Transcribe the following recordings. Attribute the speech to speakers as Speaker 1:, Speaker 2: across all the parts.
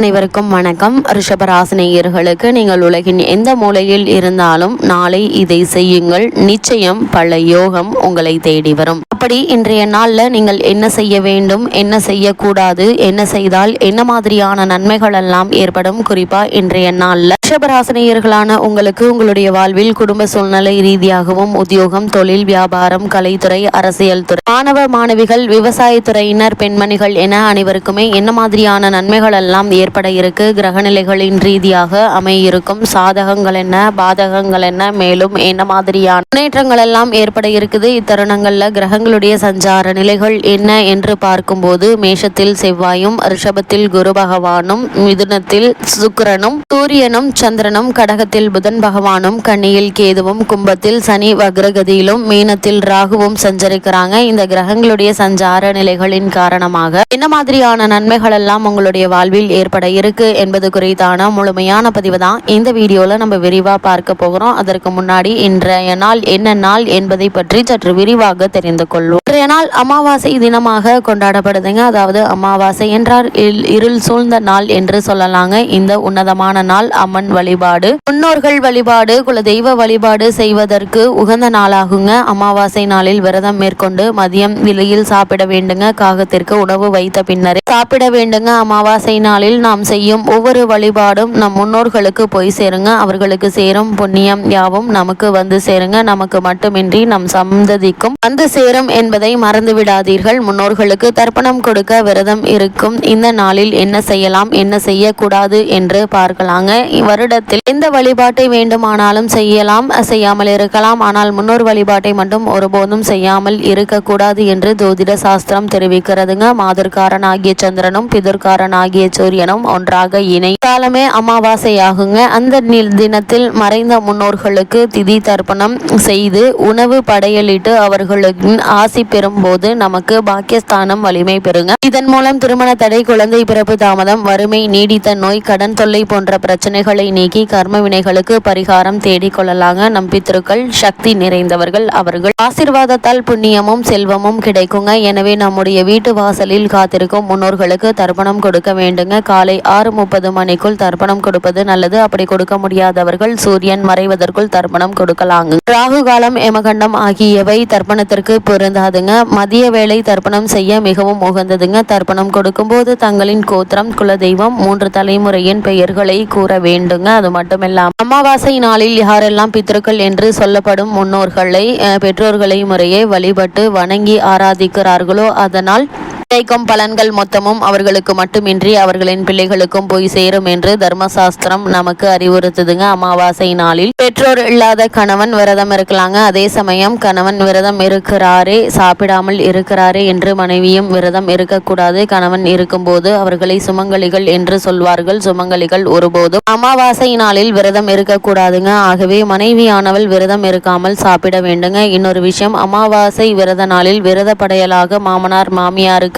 Speaker 1: அனைவருக்கும் வணக்கம். ரிஷபராசினியர்களுக்கு நீங்கள் உலகின் எந்த மூலையில் இருந்தாலும் நாளை இதை செய்யுங்கள். நிச்சயம் பல யோகம் உங்களை தேடி வரும். அப்படி இன்றைய நாளில் நீங்கள் என்ன செய்ய வேண்டும்? என்ன செய்யக்கூடாது? என்ன செய்தால் என்ன மாதிரியான நன்மைகள் எல்லாம் ஏற்படும்? குறிப்பா இன்றைய நாள்ல ரிஷபராசினியர்களான உங்களுக்கு உங்களுடைய வாழ்வில் குடும்ப சூழ்நிலை ரீதியாகவும் உத்தியோகம் தொழில் வியாபாரம் கலைத்துறை அரசியல் துறை மாணவ மாணவிகள் விவசாயத்துறையினர் பெண்மணிகள் என அனைவருக்குமே என்ன மாதிரியான நன்மைகள் எல்லாம் ஏற்பட இருக்கு. கிரகநிலைகளின் ரீதியாக அமையிருக்கும். சாதகங்கள் என்ன? பாதகங்கள் என்ன? மேலும் என்ன மாதிரியான முன்னேற்றங்கள் எல்லாம் ஏற்பட இருக்குது? இத்தருணங்கள்ல கிரகங்களுடைய சஞ்சார நிலைகள் என்ன என்று பார்க்கும்போது மேஷத்தில் செவ்வாயும் ரிஷபத்தில் குரு பகவானும் மிதுனத்தில் சுக்கிரனும் சூரியனும் சந்திரனும் கடகத்தில் புதன் பகவானும் கன்னியில் கேதுவும் கும்பத்தில் சனி வக்ரகதியிலும் மீனத்தில் ராகுவும் சஞ்சரிக்கிறாங்க. இந்த கிரகங்களுடைய சஞ்சார நிலைகளின் காரணமாக என்ன மாதிரியான நன்மைகள் எல்லாம் உங்களுடைய வாழ்வில் ஏற்பட இருக்கு என்பது குறித்தான முழுமையான பதிவு தான். இந்த வீடியோவில் நம்ம விரிவா பார்க்க போகிறோம். அதற்கு முன்னாடி இன்றைய நாள் என்ன நாள் என்பதை பற்றி சற்று விரிவாக தெரிந்து கொள்வோம். இன்றைய நாள் அமாவாசை தினமாக கொண்டாடப்படுதுங்க. அதாவது அமாவாசை என்றால் இருள் சூழ்ந்த நாள் என்று சொல்லலாங்க. இந்த உன்னதமான நாள் அம்மன் வழிபாடு முன்னோர்கள் வழிபாடு குலதெய்வ வழிபாடு செய்வதற்கு உகந்த நாளாகுங்க. அமாவாசை நாளில் விரதம் மேற்கொண்டு மதியம் விலையில் சாப்பிட வேண்டுங்க. காகத்திற்கு உணவு வைத்த பின்னரே சாப்பிட வேண்டுங்க. அமாவாசை நாளில் நாம் செய்யும் ஒவ்வொரு வழிபாடும் நம் முன்னோர்களுக்கு போய் சேருங்க. அவர்களுக்கு சேரும் புண்ணியம் யாவும் நமக்கு வந்து சேருங்க. நமக்கு மட்டுமின்றி நம் சந்ததிக்கும் வந்து சேரும் என்பதை மறந்து விடாதீர்கள். முன்னோர்களுக்கு தர்ப்பணம் கொடுக்க விரதம் இருக்கும். இந்த நாளில் என்ன செய்யலாம் என்ன செய்யக்கூடாது என்று பார்க்கலாங்க. வருடத்தில் எந்த வழிபாட்டை வேண்டுமானாலும் செய்யலாம் செய்யாமல் இருக்கலாம். ஆனால் முன்னோர் வழிபாட்டை மட்டும் ஒருபோதும் செய்யாமல் இருக்கக்கூடாது என்று ஜோதிட சாஸ்திரம் தெரிவிக்கிறதுங்க. மாதர்காரன் ஆகிய சந்திரனும் பிதர்காரன் ஆகிய சூரியனும் ஒன்றாக இணை. காலமே அமாவாசையாகுங்க. அந்த தினத்தில் மறைந்த முன்னோர்களுக்கு திதி தர்ப்பணம் செய்து உணவு படையலிட்டு அவர்களுக்கு ஆசி பெறும்போது நமக்கு பாக்கியஸ்தானம் வலிமை பெறுங்க. இதன் மூலம் திருமண தடை குழந்தை பிறப்பு தாமதம் வறுமை நீடித்த நோய் கடன் தொல்லை போன்ற பிரச்சனைகளை நீக்கி கர்ம வினைகளுக்கு பரிகாரம் தேடிக்கொள்ளலாங்க நம்பித்திருக்கள் நம் பித்திருக்கள் சக்தி நிறைந்தவர்கள் அவர்கள். ஆசிர்வாதத்தால் புண்ணியமும் செல்வமும் கிடைக்குங்க. எனவே நம்முடைய வீட்டு வாசலில் காத்திருக்கும் முன்னோர்களுக்கு தர்ப்பணம் கொடுக்க வேண்டுங்க. காலை ஆறு முப்பது மணிக்குள் தர்ப்பணம் கொடுப்பது நல்லது. அப்படி கொடுக்க முடியாதவர்கள் சூரியன் மறைவதற்குள் தர்ப்பணம் கொடுக்கலாங்க ராகு காலம் எமகண்டம் ஆகியவை தர்ப்பணத்திற்கு பொருந்தாதுங்க. மதிய வேளை தர்ப்பணம் செய்ய மிகவும் உகந்ததுங்க. தர்ப்பணம் கொடுக்கும்போது தங்களின் கோத்திரம் குலதெய்வம் மூன்று தலைமுறையின் பெயர்களை கூற வேண்டுங்க. அது மட்டுமில்லாம அமாவாசை நாளில் யாரெல்லாம் பித்ருக்கள் என்று சொல்லப்படும் முன்னோர்களை பெற்றோர்களை முறையே வழிபட்டு வணங்கி ஆராதிக்கிறார்களோ அதனால் கிடைக்கும் பலன்கள் மொத்தமும் அவர்களுக்கு மட்டுமின்றி அவர்களின் பிள்ளைகளுக்கும் போய் சேரும் என்று தர்மசாஸ்திரம் நமக்கு அறிவுறுத்துதுங்க. அமாவாசை நாளில் பெற்றோர் இல்லாத கணவன் விரதம் இருக்கலாங்க. அதே சமயம் கணவன் விரதம் இருக்கிறாரே சாப்பிடாமல் இருக்கிறாரே என்று மனைவியும் விரதம் இருக்கக்கூடாது. கணவன் இருக்கும்போது அவர்களை சுமங்கலிகள் என்று சொல்வார்கள். சுமங்கலிகள் ஒருபோதும் அமாவாசை நாளில் விரதம் இருக்கக்கூடாதுங்க. ஆகவே மனைவியானவள் விரதம் இருக்காமல் சாப்பிட வேண்டுங்க. இன்னொரு விஷயம் அமாவாசை விரத நாளில் விரத படையலாக மாமனார்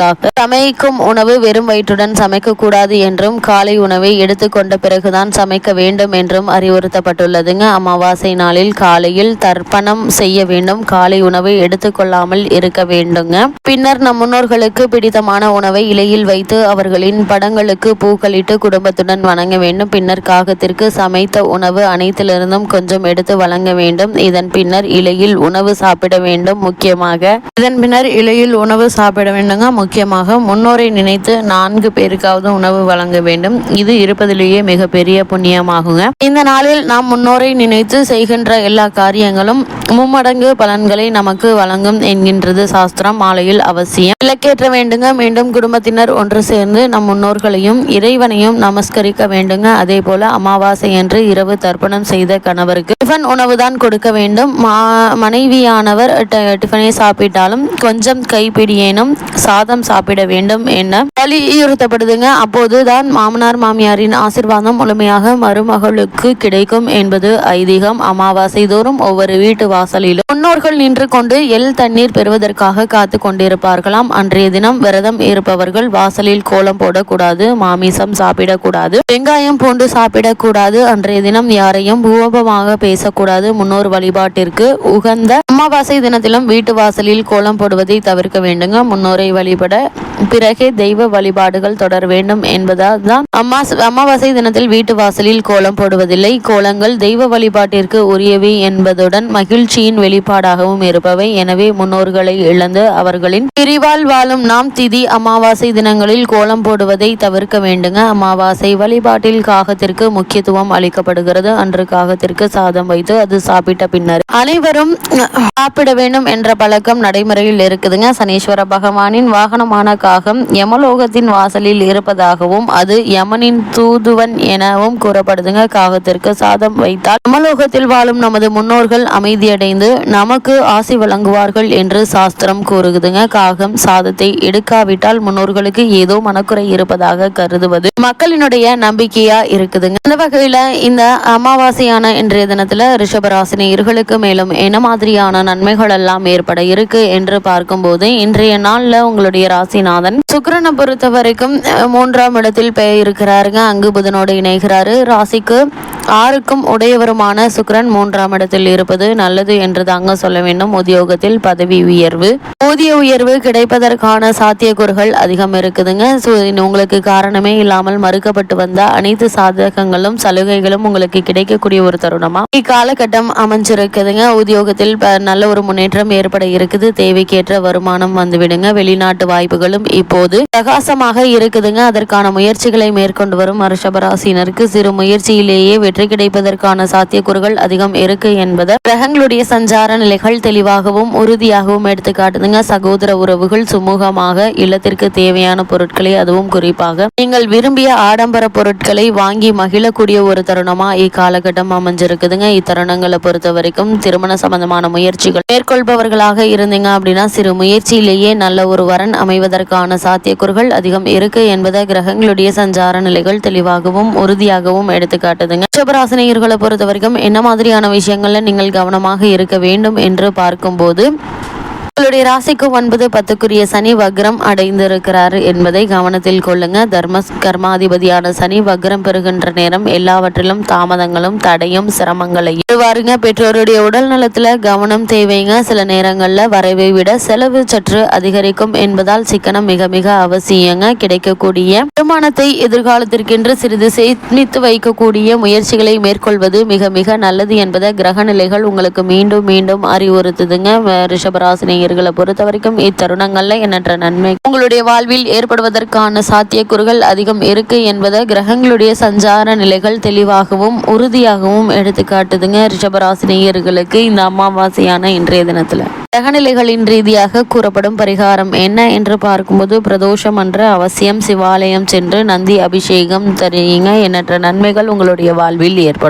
Speaker 1: மாமியாருக்காக சமைக்கும் உணவு வெறும் வயிற்றுடன் சமைக்கக்கூடாது என்றும் காலை உணவை எடுத்துக்கொண்ட பிறகுதான் சமைக்க வேண்டும் என்றும் அறிவுறுத்தப்பட்டுள்ளதுங்க. அமாவாசை நாளில் காலையில் தர்ப்பணம் செய்ய வேண்டும் காலை உணவை எடுத்துக்கொள்ளாமல் இருக்க வேண்டுங்க. பின்னர் நம் முன்னோர்களுக்கு பிடித்தமான உணவை இலையில் வைத்து அவர்களின் படங்களுக்கு பூக்களிட்டு குடும்பத்துடன் வணங்க வேண்டும். பின்னர் காகத்திற்கு சமைத்த உணவு அனைத்திலிருந்தும் கொஞ்சம் எடுத்து வழங்க வேண்டும். இதன் பின்னர் இலையில் உணவு சாப்பிட வேண்டும் முக்கியமாக. இதன் பின்னர் இலையில் உணவு சாப்பிட வேண்டுங்க முக்கியமாக முன்னோரை நினைத்து நான்கு பேருக்காவது உணவு வழங்க வேண்டும். இது இருப்பதிலேயே மிகப்பெரிய புண்ணியமாகுங்க. இந்த நாளில் நாம் முன்னோரை நினைத்து செய்கின்ற எல்லா காரியங்களும் மும்மடங்கு பலன்களை நமக்கு வழங்கும் என்கின்றது சாஸ்திரம் மாலையில் அவசியம். விளக்கேற்ற வேண்டுங்க. மீண்டும் குடும்பத்தினர் ஒன்று சேர்ந்து நம் முன்னோர்களையும் இறைவனையும் நமஸ்கரிக்க வேண்டுங்க. அதே போல அமாவாசை என்று இரவு தர்ப்பணம் செய்த கணவருக்கு டிஃபன் உணவுதான் கொடுக்க வேண்டும். மா- மனைவியானவர் டிஃபனை சாப்பிட்டாலும் கொஞ்சம் கைப்பிடியேனும் சாதம் சாப்பிட வேண்டும் என வலியுறுத்தப்படுதுங்க அப்போதுதான் மாமனார் மாமியாரின் ஆசிர்வாதம் முழுமையாக மருமகளுக்கு கிடைக்கும் என்பது ஐதீகம். அமாவாசை தோறும் ஒவ்வொரு வீட்டு வாசலிலும் முன்னோர்கள் நின்று கொண்டு எல் தண்ணீர் பெறுவதற்காக காத்து கொண்டிருப்பார்களாம். அன்றைய தினம் விரதம் இருப்பவர்கள் வாசலில் கோலம் போடக்கூடாது மாமிசம் சாப்பிடக்கூடாது வெங்காயம் பூண்டு சாப்பிடக்கூடாது. அன்றைய தினம் யாரையும் பூபமாக பேசக்கூடாது. முன்னோர் வழிபாட்டிற்கு உகந்த அமாவாசை தினத்திலும் வீட்டு வாசலில் கோலம் போடுவதை தவிர்க்க வேண்டுங்க. முன்னோரை வழிபட നമ്മുടെ பிறகே தெய்வ வழிபாடுகள் தொடர வேண்டும் என்பதால் தான் அம்மா அமாவாசை தினத்தில் வீட்டு வாசலில் கோலம் போடுவதில்லை. கோலங்கள் தெய்வ வழிபாட்டிற்கு உரியவை என்பதுடன் மகிழ்ச்சியின் வெளிப்பாடாகவும் இருப்பவை. எனவே முன்னோர்களை இழந்து அவர்களின் பிரிவால் வாழும் நாம் திதி அமாவாசை தினங்களில் கோலம் போடுவதை தவிர்க்க வேண்டுங்க. அமாவாசை வழிபாட்டில் காகத்திற்கு முக்கியத்துவம் அளிக்கப்படுகிறது. அன்று காகத்திற்கு சாதம் வைத்து அது சாப்பிட்ட பின்னர் அனைவரும் சாப்பிட வேண்டும் என்ற பழக்கம் நடைமுறையில் இருக்குதுங்க. சனீஸ்வர பகவானின் வாகனமான காகம் யமலோகத்தின் வாசலில் இருப்பதாகவும் அது யமனின் தூதுவன் எனவும் கூறப்படுதுங்க. காகத்திற்கு சாதம் வைத்தால் யமலோகத்தில் வாழும் நமது முன்னோர்கள் அமைதியடைந்து நமக்கு ஆசி வழங்குவார்கள் என்று சாஸ்திரம் கூறுகுதுங்க. காகம் சாதத்தை எடுக்காவிட்டால் முன்னோர்களுக்கு ஏதோ மனக்குறை இருப்பதாக கருதுவது மக்களினுடைய நம்பிக்கையா இருக்குதுங்க. அந்த வகையில இந்த அமாவாசையான இன்றைய தினத்துல ரிஷபராசினியர்களுக்கு மேலும் என்ன மாதிரியான நன்மைகள் எல்லாம் ஏற்பட இருக்கு என்று பார்க்கும்போது இன்றைய நாள்ல உங்களுடைய ராசிநாதன் சுக்கிரனை பொறுத்த வரைக்கும் மூன்றாம் இடத்தில் பெயர் இருக்கிறாருங்க அங்கு புதனோடு இணைகிறாரு. ராசிக்கு ஆறுக்கும் உடையவருமான சுக்ரன் மூன்றாம் இடத்தில் இருப்பது நல்லது என்று தாங்க சொல்ல வேண்டும். உத்தியோகத்தில் பதவி உயர்வு. ஊதிய உயர்வு கிடைப்பதற்கான சாத்தியக்கூறுகள் அதிகம் இருக்குதுங்க. ஸோ உங்களுக்கு காரணமே இல்லாமல் மறுக்கப்பட்டு வந்த அனைத்து சாதகங்களும் சலுகைகளும் உங்களுக்கு கிடைக்கக்கூடிய ஒரு தருணமா? இக்காலகட்டம் அமைஞ்சிருக்குதுங்க. உத்தியோகத்தில் ப- நல்ல ஒரு முன்னேற்றம் ஏற்பட இருக்குது. தேவைக்கேற்ற வருமானம் வந்துவிடுங்க. வெளிநாட்டு வாய்ப்புகளும் இப்போது பிரகாசமாக இருக்குதுங்க. அதற்கான முயற்சிகளை மேற்கொண்டு வரும் ரிஷபராசினருக்கு சிறு முயற்சியிலேயே வெற்றி கிடைப்பதற்கான சாத்தியக்கூறுகள் அதிகம் இருக்கு என்பதை கிரகங்களுடைய சஞ்சார நிலைகள் தெளிவாகவும் உறுதியாகவும் எடுத்து காட்டுதுங்க. சகோதர உறவுகள் சுமூகமாக இல்லத்திற்கு தேவையான பொருட்களை அதுவும் குறிப்பாக நீங்கள் விரும்பிய ஆடம்பர பொருட்களை வாங்கி மகிழக்கூடிய ஒரு தருணமா இக்காலகட்டம் அமைஞ்சிருக்குதுங்க. இத்தருணங்களை பொறுத்த வரைக்கும் திருமண சம்பந்தமான முயற்சிகள் மேற்கொள்பவர்களாக இருந்தீங்க அப்படின்னா சிறு முயற்சியிலேயே நல்ல ஒரு வரன் அமைவதற்கான சாத்தியக்கூறுகள் அதிகம் இருக்கு என்பதை கிரகங்களுடைய சஞ்சார நிலைகள் தெளிவாகவும் உறுதியாகவும் எடுத்து காட்டுதுங்க. ரிஷபராசினியர்களை பொறுத்த வரைக்கும் என்ன மாதிரியான விஷயங்களில் நீங்கள் கவனமாக இருக்க வேண்டும் என்று பார்க்கும்போது உங்களுடைய ராசிக்கு ஒன்பது பத்துக்குரிய சனி வக்ரம் அடைந்திருக்கிறார் என்பதை கவனத்தில் கொள்ளுங்க. தர்ம கர்மாதிபதியான சனி வக்ரம் பெறுகின்ற நேரம் எல்லாவற்றிலும் தாமதங்களும் தடையும் சிரமங்களையும் வருவாருங்க பெற்றோருடைய உடல் நலத்துல கவனம் தேவைங்க. சில நேரங்கள்ல வரைவை விட செலவு சற்று அதிகரிக்கும் என்பதால் சிக்கனம் மிக மிக அவசியங்க. கிடைக்கக்கூடிய வருமானத்தை எதிர்காலத்திற்கென்று சிறிது சேமித்து வைக்கக்கூடிய முயற்சிகளை மேற்கொள்வது மிக மிக நல்லது என்பதை கிரக நிலைகள் உங்களுக்கு மீண்டும் மீண்டும் அறிவுறுத்துதுங்க. வ- நேயர்களை பொறுத்த வரைக்கும் இத்தருணங்கள்ல எண்ணற்ற நன்மை. உங்களுடைய வாழ்வில் ஏற்படுவதற்கான சாத்தியக்கூறுகள் அதிகம் இருக்கு என்பதை கிரகங்களுடைய சஞ்சார நிலைகள் தெளிவாகவும் உறுதியாகவும் எடுத்து காட்டுதுங்க ரிஷபராசினியர்களுக்கு இந்த அமாவாசையான இன்றைய தினத்துல. கிரகநிலைகளின் ரீதியாக கூறப்படும் பரிகாரம் என்ன என்று பார்க்கும்போது பிரதோஷம் அன்று அவசியம் சிவாலயம் சென்று நந்தி அபிஷேகம் தெரியுங்க. எண்ணற்ற நன்மைகள் உங்களுடைய வாழ்வில் ஏற்படும்.